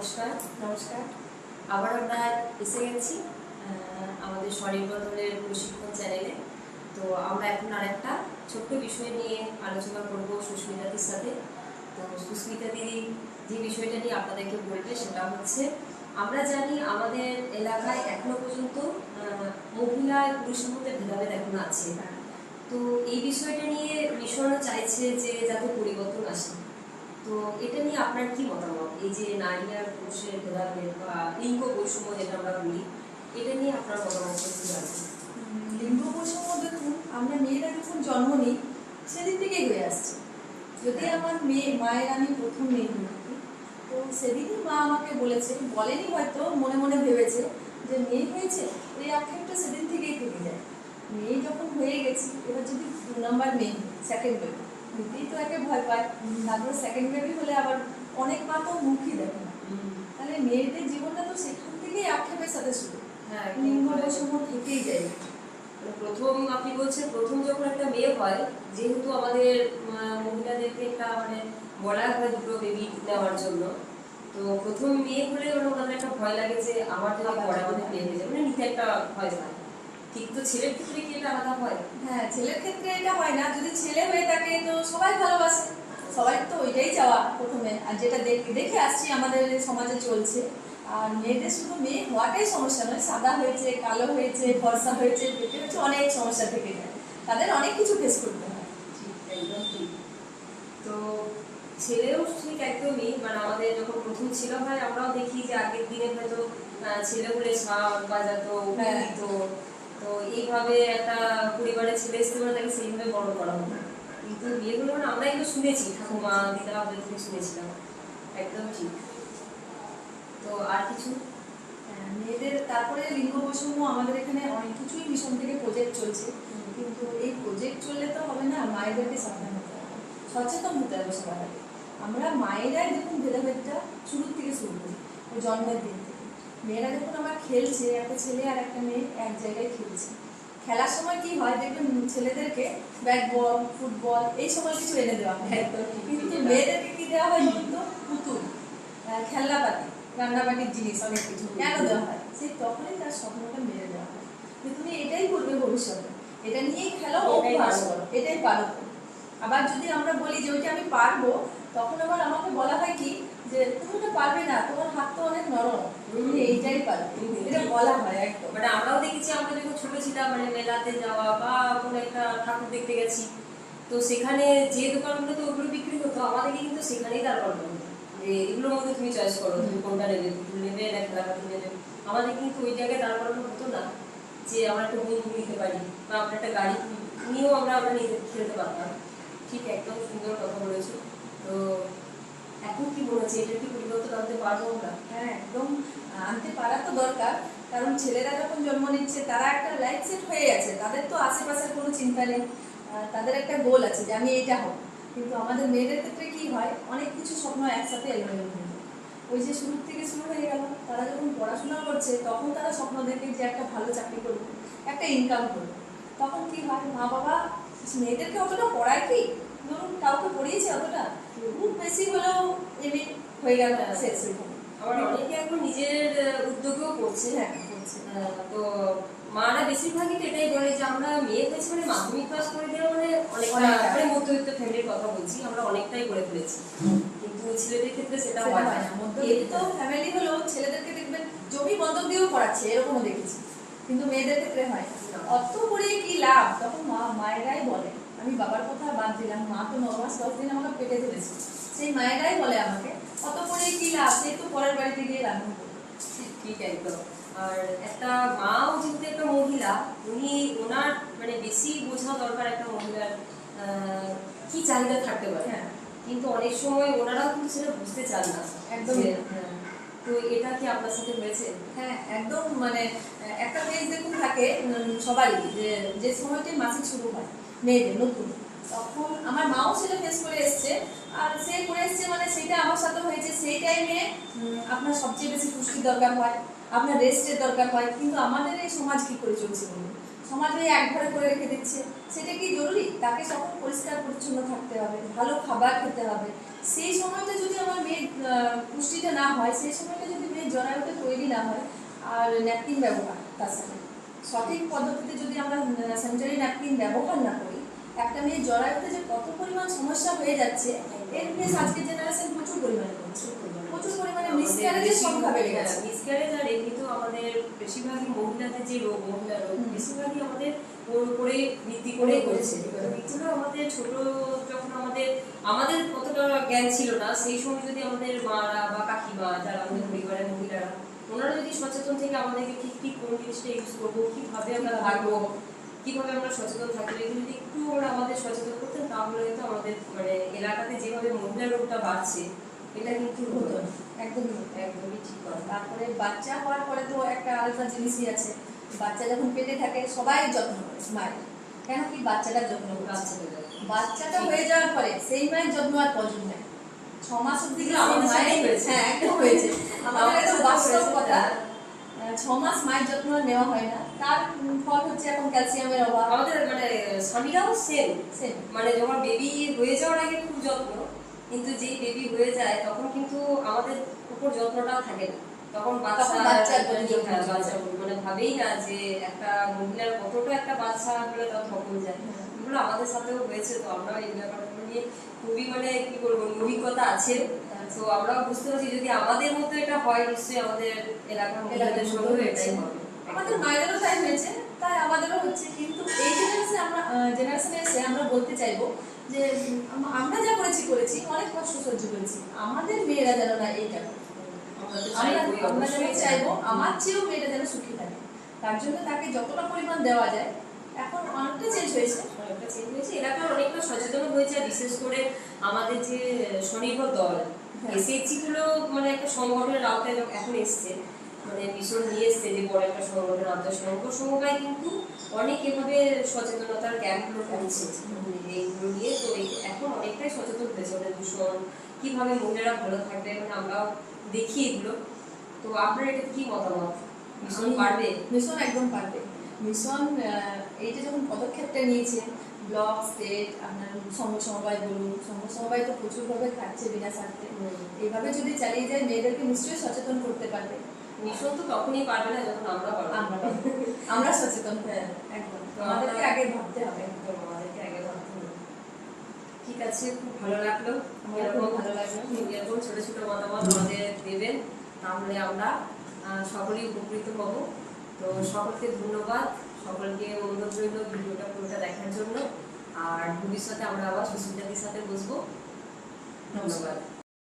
নমস্কার নমস্কার। আবার আমরা এসে গেছি আমাদের স্বনির্ভরতার প্রশিক্ষণ চ্যানেলে। তো আমরা এখন আর একটা ছোট্ট বিষয় নিয়ে আলোচনা করব সুস্মিতাদির সাথে। তো সুস্মিতা দিদি যে বিষয়টা নিয়ে আপনাদেরকে বলবে সেটা হচ্ছে, আমরা জানি আমাদের এলাকায় এখনও পর্যন্ত মহিলা পুরুষের মধ্যে ভেদাভেদ এখন আছে। তো এই বিষয়টা নিয়ে মিশনও চাইছে যে যাতে পরিবর্তন আসে। তো এটা নিয়ে আপনার কি মতামত? যে নারী আর পুরুষের ভেদাভেদ বা লিঙ্গ বৈষম্য যেটা আমরা বলি এটা নিয়ে আপনার মতামত কি জানতে উম, লিঙ্গ বৈষম্য দেখুন আমরা মেয়েরা যখন জন্ম নিই সেদিন থেকেই হয়ে আসছে। যদি আমার মেয়ে মায়ের আমি প্রথম মেয়ে থাকি তো সেদিনই মা আমাকে বলেছে বলেনি হয়তো মনে মনে ভেবেছে যে মেয়ে হয়েছে এই আক্ষেপটা সেদিন থেকেই থেকে যায়। মেয়ে যখন হয়ে গেছি এবার যদি দু নাম্বার মেয়ে সেকেন্ড বেবি নিতেই তো একে ভয় পায় তারপর সেকেন্ড বেবি হলে আবার অনেক মা তো মুখই দেখে না। তাহলে মেয়েদের জীবনটা তো সেখান থেকেই আক্ষেপের সাথে শুরু। হ্যাঁ লিঙ্গ বৈষম্য থেকেই যায়। মানে প্রথম আপনি বলছেন প্রথম যখন একটা মেয়ে হয় যেহেতু আমাদের মহিলাদেরকে একটা মানে বলা হয় দুটো বেবি নেওয়ার জন্য তো প্রথম মেয়ে হলে মানে ওনাদের একটা ভয় লাগে যে আমার যদি পরে আমাদের মেয়ে হয়ে যাবে মানে নিতে একটা ভয় পায় ঠিক তো ছেলের ক্ষেত্রে কি এটা আলাদা হয়? হ্যাঁ ছেলের ক্ষেত্রে এটা হয় না। যদি ছেলে হয়ে থাকে তো সবাই ভালোবাসে। সবাই তো ওইটাই চাওয়া প্রথমে। আর যেটা দেখে দেখে আসছি আমাদের সমাজে চলছে। আর মেয়েদের শুধু মেয়ে হওয়াটাই সমস্যা নয় সাদা হয়েছে কালো হয়েছে ফর্সা হয়েছে পেটে হচ্ছে অনেক সমস্যা থেকে যায়। তাদের অনেক কিছু ফেস করতে হয়। তো ছেলেও ঠিক একদমই মানে আমাদের যখন প্রথম ছিল হয় আমরাও দেখি যে আগের দিনে হয়তো আহ, ছেলে হলে শাক বাজাতো হ্যাঁ। দিত। তো এইভাবে একটা পরিবারের ছেলে আসতে পারে তাকে সেইভাবে বড় করা হতো কিন্তু বিয়েগুলো আমরা এগুলো শুনেছি ঠাকুমা দিদা ওদের শুনেছিলাম। একদম ঠিক। তো আর কিছু? হ্যাঁ, মেয়েদের তারপরে লিঙ্গ বৈষম্য আমাদের এখানে অনেক কিছুই মিশন থেকে প্রজেক্ট চলছে। কিন্তু এই প্রজেক্ট চললে তো হবে না মায়েদেরকে সাবধান হতে হবে। সচেতন হতে হবে সবার আগে। আমরা মায়েরাই দেখুন ভেদাভেদটা শুরুর থেকে শুরু করি জন্মের দিন থেকে। মেয়েরা যখন আমার খেলছে একটা ছেলে আর একটা মেয়ে এক জায়গায় খেলছে। খেলার সময় কি হয় দেখবেন ছেলেদেরকে ব্যাট বল ফুটবল এই সময় কিছু এনে দেওয়া হয়। কিন্তু মেয়েদেরকে কি দেওয়া হয় কিন্তু পুতুল খেলনাপাতি রান্নাবাটির জিনিস অনেক কিছু কেন দেওয়া হয়? সেই তখনই তার স্বপ্নটা মেরে দেওয়া হয়। যে তুমি এটাই করবে ভবিষ্যতে। এটা নিয়েই খেলো পারো। করো এটাই পারো। আবার যদি আমরা বলি যে ওইটা আমি পারব তখন আবার আমাকে বলা হয় কি? যে তুমি ওটা পারবে না তোমার তো মানে দেখতে গেছি, তো সেখানে যে দোকানগুলোতে করানো হতো তুমি চয়েস করো, তুমি কোনটা নেবে নেবে না খেলাপাতি আমাদের কিন্তু ওই জায়গায় দাঁড় করানো হতো না, যে আমরা একটা বন্ধু নিতে পারি, বা আমরা একটা গাড়ি নিয়েও আমরা আমরা নিতে খেলতে পারতাম। ঠিক একদম সুন্দর কথা বলেছ। তো এখন কি হচ্ছে এটা কি পরিবর্তন আনতে পারব আমরা? হ্যাঁ একদম আনতে পারা তো দরকার। কারণ ছেলেরা যখন জন্ম নিচ্ছে, তারা একটা লাইফ সেট হয়ে গেছে। তাদের তো আশেপাশের কোনো চিন্তা নেই। তাদের একটা গোল আছে যে আমি এইটা হব। কিন্তু আমাদের মেয়েদের ক্ষেত্রে কি হয়? অনেক কিছু স্বপ্ন একসাথে এলোমেলো হয়ে যায়। ওই যে শুরু থেকে শুরু হয়ে গেল, তারা যখন পড়াশোনা করছে, তখন তারা স্বপ্ন দেখে যে একটা ভালো চাকরি করবে একটা ইনকাম করবে তখন কি হয়? মা বাবা মেয়েদেরকে অতটা পড়ায় কি? কাউকে পড়িয়েছে অতটা? খুব বেশি হলেও এমনি হয়ে গেল শেষ আবার অনেকে এখন নিজের উদ্যোগেও করছে হ্যাঁ তো মারা বেশিরভাগই তো এটাই বলে যে আমরা মেয়ে হয়েছে মানে মাধ্যমিক পাস করে দিলে মানে অনেকটা। মানে মধ্যবিত্ত ফ্যামিলির কথা বলছি আমরা অনেকটাই করে ফেলেছি। কিন্তু ছেলেদের ক্ষেত্রে সেটা হয় না। মধ্যবিত্ত ফ্যামিলি হলেও ছেলেদেরকে দেখবেন জমি বন্ধক দিয়েও পড়াচ্ছে এরকমও দেখেছি। কিন্তু মেয়েদের ক্ষেত্রে হয়। অত পড়িয়ে কি লাভ? তখন মা মায়েরাই বলে। আমি বাবার কথা বাদ দিলাম মা তো ন মাস দশ দিন আমাকে পেটে ধরেছে। সেই মায়েরাই বলে আমাকে অত করে কি লাভ? সে তো পরের বাড়িতে গিয়ে রান্না করবে। ঠিক একদম। আর একটা মাও যেহেতু একটা মহিলা উনি ওনার মানে বেশি বোঝা দরকার একটা মহিলার কি চাহিদা থাকতে পারে। হ্যাঁ। কিন্তু অনেক সময় ওনারাও কিন্তু সেটা বুঝতে চান না। একদম। হ্যাঁ। তো এটা কি আপনার সাথে হয়েছে? হ্যাঁ একদম মানে একটা পেজ দেখুন থাকে উম, সবারই যে যে সময়টি মাসিক শুরু হয়। মেয়েদের, নতুন। তখন আমার মাও সেটা ফেস করে এসছে। আর সে করে এসছে মানে সেটা আমার সাথে হয়েছে সেই টাইমে আপনার সবচেয়ে বেশি পুষ্টির দরকার হয়, আপনার রেস্টের দরকার হয়। কিন্তু আমাদের এই সমাজ কি করে চলছে বলুন? সমাজ ওই এক ঘরে করে রেখে দিচ্ছে। সেটা কি জরুরি? তাকে তখন পরিষ্কার, পরিচ্ছন্ন থাকতে হবে, ভালো খাবার খেতে হবে। সেই সময়টা যদি আমার মেয়ের পুষ্টিটা না হয়, সেই সময়টা যদি মেয়ের জরায়ুটা তৈরি না হয়, আর ন্যাপকিন ব্যবহার তার সাথে। সঠিক পদ্ধতিতে যদি আমরা স্যানিটারি ন্যাপকিন ব্যবহার না করি একটা মেয়ের জরায়ুতে যে কত পরিমাণ সমস্যা হয়ে যাচ্ছে এর ফেস আজকের জেনারেশন প্রচুর পরিমাণে করছে প্রচুর পরিমাণে মিসক্যারেজের সংখ্যা বেড়ে গেছে। মিসক্যারেজ আর এমনিতেও আমাদের বেশিরভাগই মহিলাদের যে রোগ মহিলা রোগ বেশিরভাগই আমাদের ওর উপরে ভিত্তি করে করেছে করেছে। এগুলো আমাদের ছোট যখন আমাদের আমাদের কতটা জ্ঞান ছিল না সেই সময় যদি আমাদের মারা বা কাকিমা যারা আমাদের পরিবারের মহিলারা ওনারা সচেতন থেকে আমাদেরকে ঠিক ঠিক কোন জিনিসটা ইউজ করব কীভাবে আমরা থাকব কীভাবে আমরা সচেতন থাকব এগুলো যদি একটু ওরা আমাদের সচেতন করতেন তাহলে হয়তো আমাদের মানে এলাকাতে যেভাবে মহিলা রোগটা বাড়ছে এটা কিন্তু হতো। একদমই একদমই ঠিক কথা। তারপরে বাচ্চা হওয়ার পরে তো একটা আলাদা জিনিসই আছে। বাচ্চা যখন পেটে থাকে সবাই যত্ন করে মায়ের কেন কি বাচ্চাটার যত্ন বাচ্চা বাচ্চাটা হয়ে যাওয়ার পরে সেই মায়ের যত্ন আর প্রয়োজন নেই ছ মাস অব্দি আমাদের হ্যাঁ একদম হয়েছে। আমাদের বাস্তব কথা। মাস মায়ের যত্ন নেওয়া হয় না। তার ফল হচ্ছে এখন ক্যালসিয়ামের অভাব। আমাদের মানে স্বামীরাও সেম সেম মানে যখন বেবি হয়ে যাওয়ার আগে খুব যত্ন কিন্তু যেই বেবি হয়ে যায় তখন কিন্তু আমাদের উপর যত্নটা থাকে না। তখন বাচ্চা যত্ন হ্যাঁ, বাচ্চা মানে ভাবেই না যে একটা মহিলার কতটা একটা বাচ্চা হলে তখন যায়। হ্যাঁ। এগুলো আমাদের সাথেও হয়েছে তো আমরা এই ব্যাপারগুলো নিয়ে খুবই মানে কি করব অভিজ্ঞতা আছে। তো আমরা বুঝতে পারছি যদি আমাদের মতো এটা হয় নিশ্চয়ই আমাদের এলাকার মহিলাদের সঙ্গেও এটাই হবে। আমাদের মায়েদেরও তাই হয়েছে তাই আমাদেরও হচ্ছে। কিন্তু এই জেনারেশনে আমরা জেনারেশনে এসে আমরা বলতে চাইব যে আমরা যা করেছি করেছি। অনেক কষ্ট সহ্য করেছি। আমাদের মেয়েরা যেন না এইটা। আমরা যেন চাইব আমার চেয়েও মেয়েটা যেন সুখী থাকে। তার জন্য তাকে যতটা পরিমাণ দেওয়া যায় এখন অনেকটা চেঞ্জ হয়েছে। চেঞ্জ হয়েছে এলাকার অনেকটা সচেতন হয়েছে আর বিশেষ করে আমাদের যে স্বনির্ভর দল হ্যাঁ। এসএইচজি গুলো মানে একটা সংগঠনের আওতায় এখন এসছে মানে মিশন নিয়ে এসছে যে বড় একটা সংগঠন আন্তঃ সমবায় কিন্তু অনেক এভাবে সচেতনতার ক্যাম্পগুলো করছে এইগুলো নিয়ে তো এখন অনেকটাই সচেতন হয়েছে মানে দূষণ কীভাবে মহিলারা ভালো থাকবে মানে আমরাও দেখি এগুলো। তো আপনার এটা কি মতামত? মিশন পারবে মিশন একদম পারবে মিশন এইটা যখন পদক্ষেপটা নিয়েছে ব্লক স্টেট আপনার সংঘ সমবায় বলুন সংঘ সমবায় তো প্রচুরভাবে থাকছে বিনা স্বার্থে। এইভাবে যদি চালিয়ে যায় মেয়েদেরকে নিশ্চয়ই সচেতন করতে পারবে। মিশন তো তখনই পারবে না যখন আমরা পারব। আমরা সচেতন হ্যাঁ একদম। আমাদেরকে আগে ভাবতে হবে। আমাদেরকে আগে ভাবতে হবে। ঠিক আছে। খুব ভালো লাগল। আমার ভালো লাগল। এরকম ছোট ছোট মতামত আমাদের দেবেন। তাহলে আমরা সকলেই উপকৃত হব। তো সকলকে ধন্যবাদ। সকলকে অনুরোধ রইল ভিডিওটা পুরোটা দেখার জন্য। আর ভবিষ্যতে আমরা আবার সুস্মিতাদির সাথে বসবো। ধন্যবাদ।